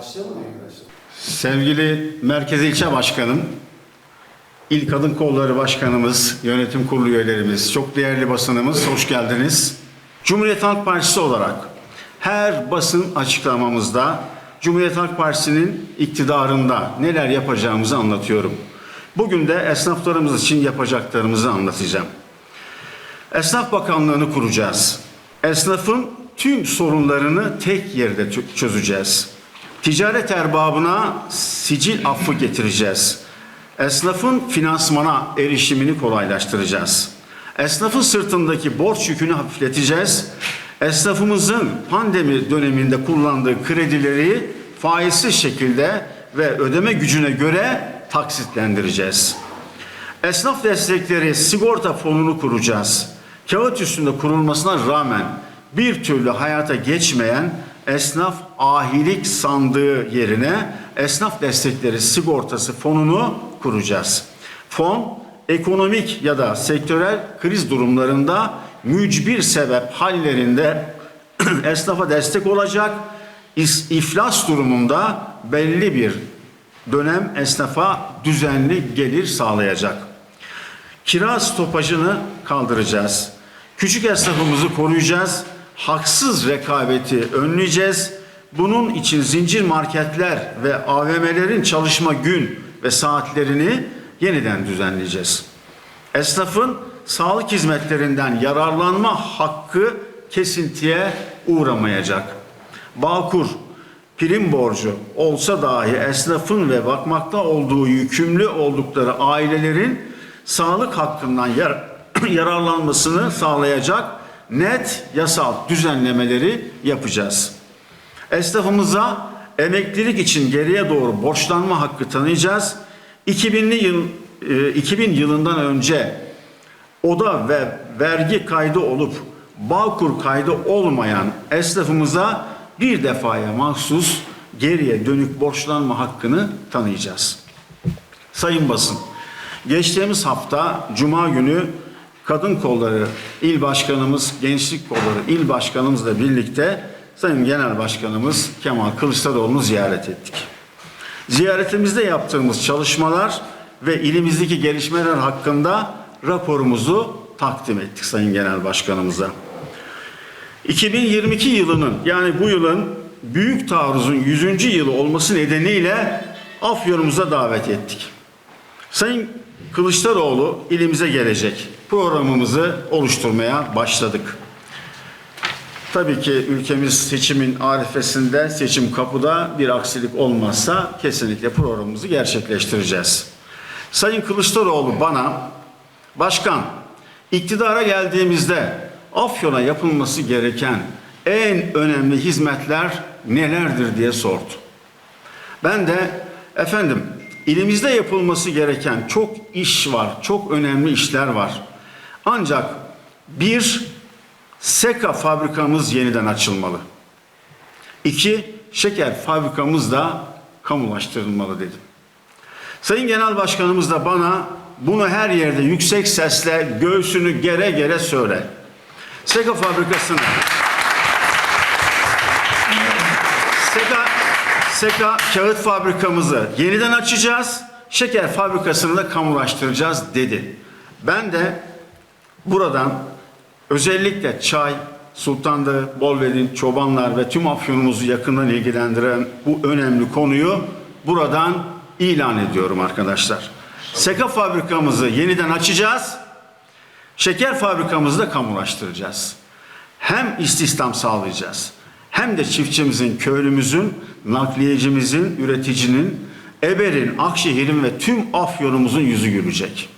Başlayalım arkadaşlar? Sevgili Merkez İlçe Başkanım, İl Kadın Kolları Başkanımız, yönetim kurulu üyelerimiz, çok değerli basınımız, hoş geldiniz. Cumhuriyet Halk Partisi olarak her basın açıklamamızda Cumhuriyet Halk Partisi'nin iktidarında neler yapacağımızı anlatıyorum. Bugün de esnaflarımız için yapacaklarımızı anlatacağım. Esnaf Bakanlığı'nı kuracağız. Esnafın tüm sorunlarını tek yerde çö- çözeceğiz. Ticaret erbabına sicil affı getireceğiz. Esnafın finansmana erişimini kolaylaştıracağız. Esnafın sırtındaki borç yükünü hafifleteceğiz. Esnafımızın pandemi döneminde kullandığı kredileri faizsiz şekilde ve ödeme gücüne göre taksitlendireceğiz. Esnaf destekleri sigorta fonunu kuracağız. Kağıt üstünde kurulmasına rağmen bir türlü hayata geçmeyen esnaf ahilik sandığı yerine esnaf destekleri sigortası fonunu kuracağız. Fon ekonomik ya da sektörel kriz durumlarında mücbir sebep hallerinde esnafa destek olacak. İflas durumunda belli bir dönem esnafa düzenli gelir sağlayacak. Kira stopajını kaldıracağız. Küçük esnafımızı koruyacağız. Haksız rekabeti önleyeceğiz. Bunun için zincir marketler ve AVM'lerin çalışma gün ve saatlerini yeniden düzenleyeceğiz. Esnafın sağlık hizmetlerinden yararlanma hakkı kesintiye uğramayacak. Bağkur, prim borcu olsa dahi esnafın ve bakmakta olduğu yükümlü oldukları ailelerin sağlık hakkından yar- yararlanmasını sağlayacak net yasal düzenlemeleri yapacağız. Esnafımıza emeklilik için geriye doğru borçlanma hakkı tanıyacağız. 2000'li yıl e, 2000 yılından önce oda ve vergi kaydı olup Bağkur kaydı olmayan esnafımıza bir defaya mahsus geriye dönük borçlanma hakkını tanıyacağız. Sayın basın, geçtiğimiz hafta Cuma günü Kadın Kolları İl Başkanımız, Gençlik Kolları İl Başkanımızla birlikte Sayın Genel Başkanımız Kemal Kılıçdaroğlu'nu ziyaret ettik. Ziyaretimizde yaptığımız çalışmalar ve ilimizdeki gelişmeler hakkında raporumuzu takdim ettik Sayın Genel Başkanımıza. 2022 yılının yani bu yılın büyük taarruzun 100. yılı olması nedeniyle Afyon'umuza davet ettik. Sayın Kılıçdaroğlu ilimize gelecek. Programımızı oluşturmaya başladık. Tabii ki ülkemiz seçimin arifesinde, seçim kapıda bir aksilik olmazsa kesinlikle programımızı gerçekleştireceğiz. Sayın Kılıçdaroğlu bana, başkan, iktidara geldiğimizde Afyon'a yapılması gereken en önemli hizmetler nelerdir diye sordu. Ben de efendim ilimizde yapılması gereken çok iş var, çok önemli işler var. Ancak bir Seka fabrikamız yeniden açılmalı. İki, şeker fabrikamız da kamulaştırılmalı dedim. Sayın Genel Başkanımız da bana bunu her yerde yüksek sesle göğsünü gere gere söyle. Seka fabrikasını Seka, Seka kağıt fabrikamızı yeniden açacağız. Şeker fabrikasını da kamulaştıracağız dedi. Ben de buradan özellikle çay, Sultanlı, Bolvedin, çobanlar ve tüm Afyonumuzu yakından ilgilendiren bu önemli konuyu buradan ilan ediyorum arkadaşlar. Seka fabrikamızı yeniden açacağız. Şeker fabrikamızı da kamulaştıracağız. Hem istihdam sağlayacağız hem de çiftçimizin, köylümüzün, nakliyecimizin, üreticinin, Eber'in, Akşehir'in ve tüm Afyon'umuzun yüzü gülecek.